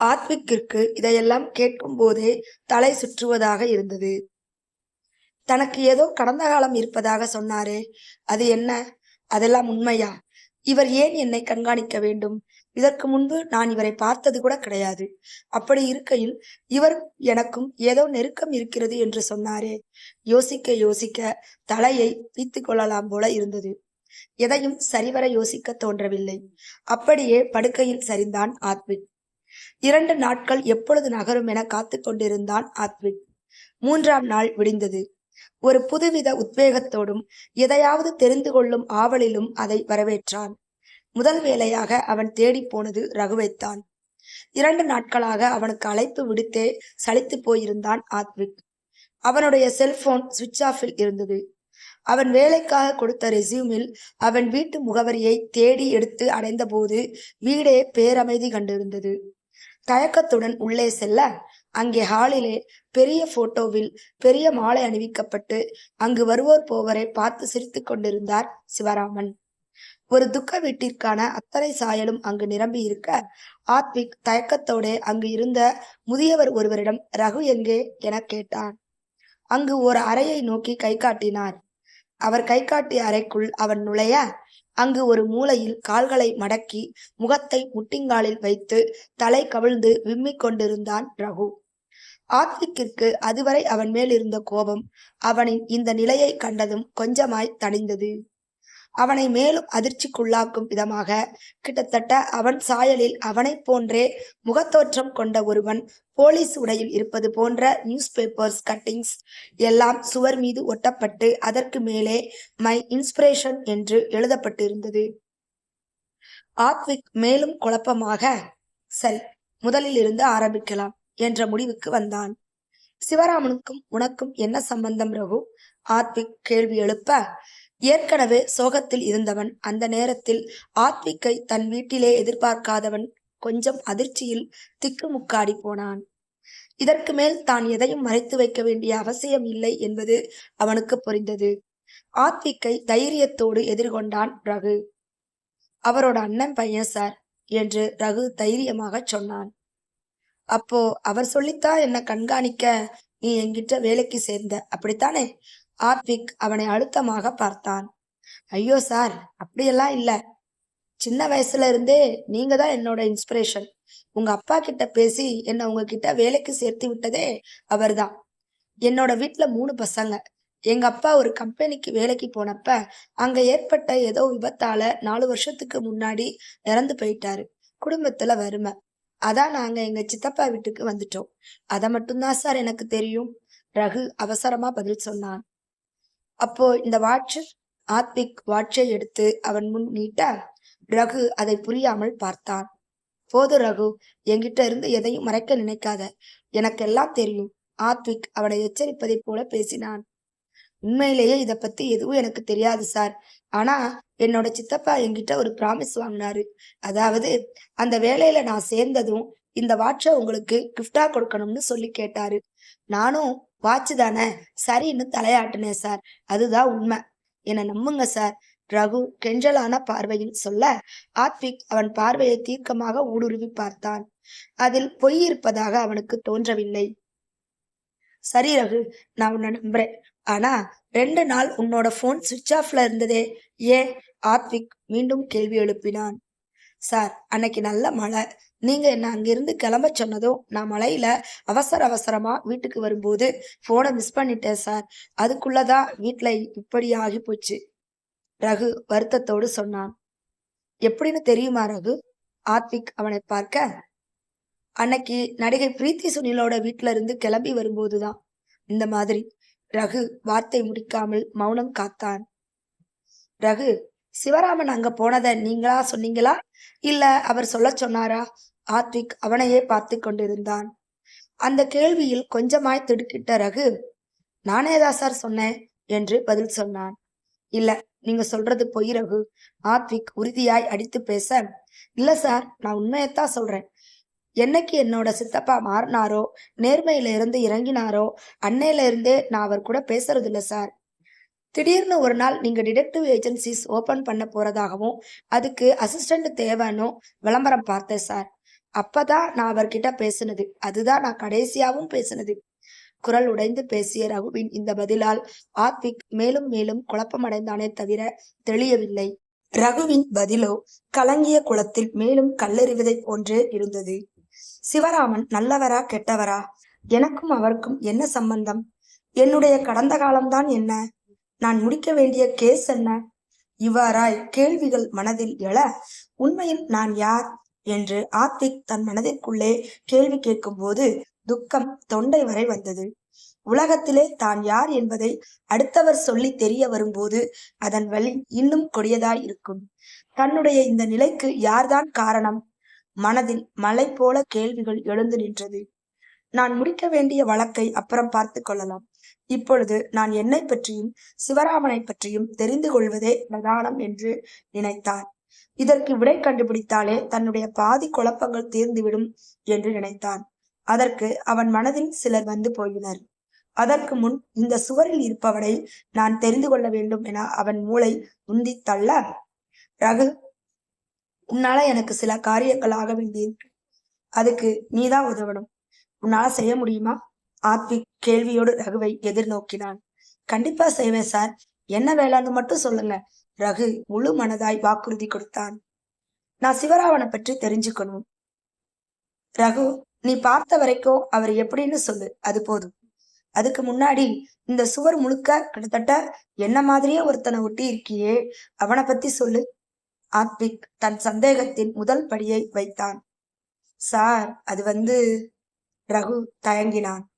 ஆத்விக்கிற்கு இதையெல்லாம் கேட்கும் போதே தலை சுற்றுவதாக இருந்தது. தனக்கு ஏதோ கடந்த காலம் இருப்பதாக சொன்னாரே அது என்ன? அதெல்லாம் உண்மையா? இவர் ஏன் என்னை கண்காணிக்க வேண்டும்? இதற்கு முன்பு நான் இவரை பார்த்தது கூட கிடையாது. அப்படி இருக்கையில் இவர் எனக்கும் ஏதோ நெருக்கம் இருக்கிறது என்று சொன்னாரே. யோசிக்க யோசிக்க தலையை பீத்து கொள்ளலாம் போல இருந்தது. எதையும் சரிவர யோசிக்க தோன்றவில்லை. அப்படியே படுக்கையில் சரிந்தான் ஆத்விக் இரண்டு நாட்கள் எப்பொழுது நகரும் என காத்து கொண்டிருந்தான் ஆத்விக். மூன்றாம் நாள் விடிந்தது. ஒரு புதுவித உத்வேகத்தோடும் எதையாவது தெரிந்து கொள்ளும் ஆவலிலும் அதை வரவேற்றான். முதல் வேலையாக அவன் தேடி போனது ரகுவைத்தான். இரண்டு நாட்களாக அவனுக்கு அழைப்பு விடுத்தே சலித்து போயிருந்தான் ஆத்விக். அவனுடைய செல்போன் சுவிட்ச் ஆஃபில் இருந்தது. அவன் வேலைக்காக கொடுத்த ரெசியூமில் அவன் வீட்டு முகவரியை தேடி எடுத்து அடைந்தபோது வீடே பேரமைதி கண்டிருந்தது. தயக்கத்துடன் உள்ளே செல்ல. அங்கே ஹாலிலே பெரிய போட்டோவில் பெரிய மாலை அணிவிக்கப்பட்டு அங்கு வருவோர் போவரை பார்த்து சிரித்துக் கொண்டிருந்தார் சிவராமன். ஒரு துக்க வீட்டிற்கான அத்தனை சாயலும் அங்கு நிரம்பி இருக்க ஆத்விக் அங்கு இருந்த முதியவர் ஒருவரிடம் ரகு எங்கே? என கேட்டான். அங்கு ஒரு அறையை நோக்கி கை காட்டினார். அவர் கை காட்டிய அறைக்குள் அவன் நுழைய அங்கு ஒரு மூலையில் கால்களை மடக்கி முகத்தை முட்டிங்காலில் வைத்து தலை கவிழ்ந்து விம்மிக் கொண்டிருந்தான் ரகு. ஆத்விக்கிற்கு அதுவரை அவன் மேல் இருந்த கோபம் அவனின் இந்த நிலையை கண்டதும் கொஞ்சமாய் தணிந்தது. அவனை மேலும் அதிர்ச்சிக்குள்ளாக்கும் விதமாக கிட்டத்தட்ட அவன் சாயலில் அவனைப் போன்றே முகத்தோற்றம் கொண்ட ஒருவன் போலீஸ் உடையில் இருப்பது போன்ற நியூஸ் பேப்பர்ஸ் கட்டிங்ஸ் எல்லாம் சுவர் மீது ஒட்டப்பட்டு அதற்கு மேலே மை இன்ஸ்பிரேஷன் என்று எழுதப்பட்டிருந்தது. ஆத்விக் மேலும் குழப்பமாக சரி முதலில் இருந்து ஆரம்பிக்கலாம் என்ற முடிவுக்கு வந்தான். சிவராமனுக்கும் உனக்கும் என்ன சம்பந்தம் ரகு? ஆத்விக் கேள்வி எழுப்ப ஏற்கனவே சோகத்தில் இருந்தவன். அந்த நேரத்தில் ஆத்விக்கை தன் வீட்டிலே எதிர்பார்க்காதவன் கொஞ்சம் அதிர்ச்சியில் திக்குமுக்காடி போனான். இதற்கு மேல் தான் எதையும் மறைத்து வைக்க வேண்டிய அவசியம் இல்லை என்பது அவனுக்கு புரிந்தது. ஆத்விக்கை தைரியத்தோடு எதிர்கொண்டான் ரகு. அவரோட அண்ணன் பையன் சார் என்று ரகு தைரியமாக சொன்னான். அப்போ அவர் சொல்லித்தான் என்ன கண்காணிக்க நீ என்கிட்ட வேலைக்கு சேர்ந்த. அப்படித்தானே? ஆத்விக் அவனை அழுத்தமாக பார்த்தான். ஐயோ சார் அப்படியெல்லாம் இல்ல. சின்ன வயசுல இருந்தே நீங்க தான் என்னோட இன்ஸ்பிரேஷன் உங்க அப்பா கிட்ட பேசி என்னை உங்ககிட்ட வேலைக்கு சேர்த்து விட்டதே அவர்தான் என்னோட வீட்டுல மூணு பசங்க. எங்க அப்பா ஒரு கம்பெனிக்கு வேலைக்கு போனப்ப அங்க ஏற்பட்ட ஏதோ விபத்தால நாலு வருஷத்துக்கு முன்னாடி இறந்து போயிட்டாரு. குடும்பத்துல வறுமை. அதான் நாங்க எங்க சித்தப்பா வீட்டுக்கு வந்துட்டோம். அதை மட்டும்தான் சார் எனக்கு தெரியும். ரகு அவசரமா பதில் சொன்னான். அப்போ இந்த வாட்சர் ஆத்விக் வாட்சை எடுத்து அவன் முன் நீட்ட ரகு அதை புரியாமல் பார்த்தான். போது ரகு என்கிட்ட இருந்து எதையும் மறைக்க நினைக்காத. எனக்கெல்லாம் தெரியும். ஆத்விக் அவனை எச்சரிப்பதை போல பேசினான். உண்மையிலேயே இத பத்தி எதுவும் எனக்கு தெரியாது சார். ஆனா என்னோட சித்தப்பா என்கிட்ட ஒரு ப்ராமிஸ் வாங்கினாரு. அதாவது அந்த வேலையில நான் சேர்ந்ததும் இந்த வாட்சை உங்களுக்கு கிஃப்டா கொடுக்கணும்னு சொல்லி கேட்டாரு. நானும் வாட்சு தானே? சரின்னு தலையாட்டினேன் சார் அதுதான் உண்மை. என்னை நம்புங்க சார் ரகு கெஞ்சலான பார்வையில் சொல்ல ஆத்விக் அவன் பார்வையை தீர்க்கமாக ஊடுருவி பார்த்தான். அதில் பொய் இருப்பதாக அவனுக்கு தோன்றவில்லை. சரி ரகு. நான் உன்னை நம்புறேன். ஆனா ரெண்டு நாள் உன்னோட போன் சுவிட்ச் ஆஃப்ல இருந்ததே. ஏன்? ஆத்விக் மீண்டும் கேள்வி எழுப்பினான். சார் அன்னைக்கு நல்ல மழை. நீங்க என்ன அங்கிருந்து கிளம்ப சொன்னதும் நான் மழையில அவசர அவசரமா வீட்டுக்கு வரும்போது போனை மிஸ் பண்ணிட்டேன் சார். அதுக்குள்ளதான் வீட்டுல இப்படி ஆகி போச்சு ரகு வருத்தத்தோடு சொன்னான். எப்படின்னு தெரியுமா ரகு? ஆத்விக் அவனை பார்க்க. அன்னைக்கு நடிகை பிரீத்தி சுனிலோட வீட்டுல இருந்து கிளம்பி வரும்போதுதான். இந்த மாதிரி ரகு வார்த்தை முடிக்காமல் மௌனம் காத்தான். ரகு சிவராமன் அங்க போனதை நீங்களா சொன்னீங்களா? இல்ல அவர் சொல்ல சொன்னாரா? ஆத்விக் அவனையே பார்த்து கொண்டிருந்தான். அந்த கேள்வியில் கொஞ்சமாய் திடுக்கிட்ட ரகு நானேதா சார் சொன்னேன் என்று பதில் சொன்னான். இல்ல நீங்க சொல்றது பொய் ரகு. ஆத்விக் உறுதியாய் அடித்து பேச இல்ல சார் நான் உண்மையத்தான் சொல்றேன். என்னைக்கு என்னோட சித்தப்பா மாறினாரோ நேர்மையில இருந்து இறங்கினாரோ அன்னையில இருந்தே நான் அவர் கூட பேசுறது இல்ல சார். திடீர்னு ஒரு நாள் நீங்க டிடெக்டிவ் ஏஜென்சிஸ் ஓப்பன் பண்ண போறதாகவும் அதுக்கு அசிஸ்டன்ட் தேவைன்னு விளம்பரம் பார்த்தேன் சார் அப்பதான் நான் அவர்கிட்ட பேசுனது. அதுதான் நான் கடைசியாவும் பேசுனது. குரல் உடைந்து பேசிய ரகுவின் இந்த பதிலால் ஆத்விக் மேலும் மேலும் குழப்பமடைந்தானே தவிர தெளியவில்லை. ரகுவின் பதிலோ கலங்கிய குளத்தில் மேலும் கல்லெறிவதை போன்றே இருந்தது. சிவராமன் நல்லவரா கெட்டவரா? எனக்கும் அவருக்கும் என்ன சம்பந்தம்? என்னுடைய கடந்த காலம்தான் என்ன? நான் முடிக்க வேண்டிய கேஸ் என்ன? இவ்வாறாய் கேள்விகள் மனதில் எழ உண்மையில் நான் யார்? என்று ஆத்விக் தன் மனதிற்குள்ளே கேள்வி கேட்கும்போது துக்கம் தொண்டை வரை வந்தது. உலகத்திலே தான் யார் என்பதை அடுத்தவர் சொல்லி தெரிய வரும்போது அதன் வழி இன்னும் கொடியதாய் இருக்கும். தன்னுடைய இந்த நிலைக்கு யார்தான் காரணம்? மனதில் மலை போல கேள்விகள் எழுந்து நின்றது. நான் முடிக்க வேண்டிய வழக்கை அப்புறம் பார்த்து கொள்ளலாம். இப்பொழுது நான் என்னை பற்றியும் சிவராமனை பற்றியும் தெரிந்து கொள்வதே பிரதானம் என்று நினைத்தான். இதற்கு விடை கண்டுபிடித்தாலே தன்னுடைய பாதி குழப்பங்கள் தீர்ந்துவிடும் என்று நினைத்தான். அதற்கு அவன் மனதில் சிலர் வந்து போயினர். அதற்கு முன் இந்த சுவரில் இருப்பவனை நான் தெரிந்து கொள்ள வேண்டும் என அவன் மூளை உந்தி தள்ள ரகு உன்னால எனக்கு சில காரியங்கள் ஆக வேண்டியிருக்கு. அதுக்கு நீதான் உதவணும். உன்னால செய்ய முடியுமா? ஆத்விக் கேள்வியோடு ரகுவை எதிர்நோக்கினான். கண்டிப்பா செய்வேன் சார். என்ன வேலைன்னு மட்டும் சொல்லுங்க. ரகு முழு மனதாய் வாக்குறுதி கொடுத்தான். நான் சிவராவனை பற்றி தெரிஞ்சுக்கணும். ரகு நீ பார்த்த வரைக்கும் அவர் எப்படின்னு சொல்லு. அது போதும். அதுக்கு முன்னாடி இந்த சுவர் முழுக்க கிட்டத்தட்ட என்ன மாதிரியே ஒருத்தனை ஒட்டி இருக்கியே அவனை பத்தி சொல்லு. ஆத்விக் தன் சந்தேகத்தின் முதல் படியை வைத்தான். சார் அது வந்து ரகு தயங்கினான்.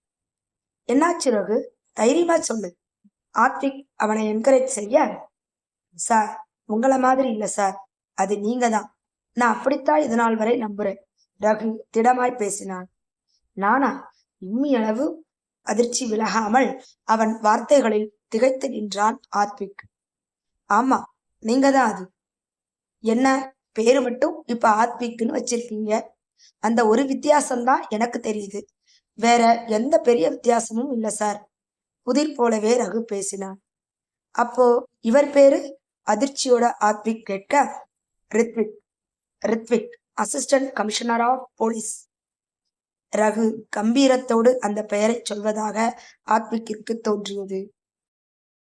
என்னாச்சு ரகு? தைரியமா சொல்லு. ஆத்விக் அவனை என்கரேஜ் செய்ய சார் உங்கள மாதிரி இல்ல சார். அது நீங்க தான். நான் அப்படித்தான் இது நாள் வரை நம்புறேன். ரகு திடமாய் பேசினான். நானா? இம்மியளவு அதிர்ச்சி விலகாமல் அவன் வார்த்தைகளில் திகைத்து நின்றான் ஆத்விக். ஆமா நீங்க தான் அது. என்ன? பேரு மட்டும் இப்ப ஆத்விக்னு வச்சிருக்கீங்க. அந்த ஒரு வித்தியாசம்தான் எனக்கு தெரியுது. வேற எந்த பெரிய வித்தியாசமும் இல்லை சார். புதிர் போலவே ரகு பேசினான் அப்போ இவர் பேரு அதிர்ச்சியோட ஆத்விக் கேட்க Rithvik Rithvik assistant commissioner of police. Raghu கம்பீரத்தோடு அந்த பெயரை சொல்வதாக ஆத்விக்கிற்கு தோன்றியது.